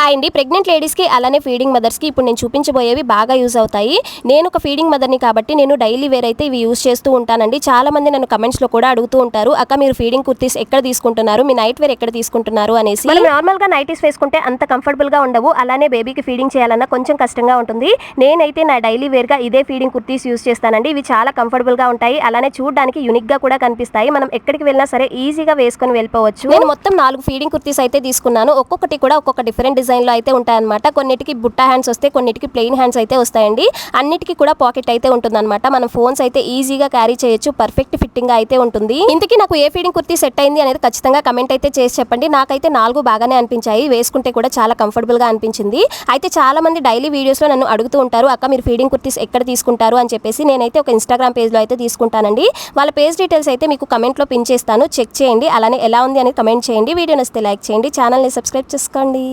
Hi అండి. Pregnant లేడీస్కి అలానే ఫీడింగ్ మదర్స్కి ఇప్పుడు నేను చూపించబోయేవి బాగా యూజ్ అవుతాయి. నేను ఒక ఫీడింగ్ మదర్ని కాబట్టి నేను డైలీ వేర్ అయితే ఇవి యూజ్ చేస్తూ ఉంటానండి. చాలా మంది నన్ను కమెంట్స్లో కూడా అడుగుతూ ఉంటారు అక్క మీరు ఫీడింగ్ కుర్తీస్ ఎక్కడ తీసుకుంటున్నారు? మీ నైట్ వేర్ ఎక్కడ తీసుకుంటున్నారు? అనేసి. మనం నార్మల్గా నైటీస్ వేసుకుంటే అంత కంఫర్టబుల్గా ఉండవు. అలానే బేబీకి ఫీడింగ్ చేయాలన్నా కొంచెం కష్టంగా ఉంటుంది. నేనైతే నా డైలీ వేర్గా ఇదే ఫీడింగ్ కుర్తీస్ యూజ్ చేస్తానండి. ఇవి చాలా కంఫర్టబుల్గా ఉంటాయి. అలానే చూడడానికి యూనిక్గా కూడా కనిపిస్తాయి. మనం ఎక్కడికి వెళ్ళినా సరే ఈజీగా వేసుకొని వెళ్ళిపోవచ్చు. నేను మొత్తం నాలుగు ఫీడింగ్ కుర్తీస్ అయితే తీసుకున్నాను. ఒక్కొక్కటి కూడా ఒక్కొక్క డిఫరెంట్ డిజైన్లో అయితే ఉంటాయన్నమాట. కొన్నిటికి బుట్ట హ్యాండ్స్ వస్తే కొన్నిటికి ప్లెయిన్ హ్యాండ్స్ అయితే వస్తాయండి. అన్నిటికీ కూడా పాకెట్ అయితే ఉంటుందన్నమాట. మనం ఫోన్స్ అయితే ఈజీగా క్యారీ చేయొచ్చు. పర్ఫెక్ట్ ఫిట్టింగ్ అయితే ఉంటుంది. ఇంతకీ నాకు ఏ ఫీడింగ్ కుర్తీ సెట్ అయింది అనేది ఖచ్చితంగా కమెంట్ అయితే చేసి చెప్పండి. నాకైతే నాలుగు బాగానే అనిపించాయి. వేసుకుంటే కూడా చాలా కంఫర్టబుల్గా అనిపించింది. అయితే చాలా మంది డైలీ వీడియోస్లో నన్ను అడుగుతూ ఉంటారు అక్క మీరు ఫీడింగ్ కుర్తీస్ ఎక్కడ తీసుకుంటారు? అని చెప్పేసి నేనైతే ఒక ఇన్స్టాగ్రామ్ పేజ్లో అయితే తీసుకుంటానండి. వాళ్ళ పేజ్ డీటెయిల్స్ అయితే మీకు కమెంట్లో పిన్ చేస్తాను. చెక్ చేయండి. అలానే ఎలా ఉంది అని కమెంట్ చేయండి. వీడియో నచ్చితే లైక్ చేయండి. ఛానల్ని సబ్స్క్రైబ్ చేసుకోండి.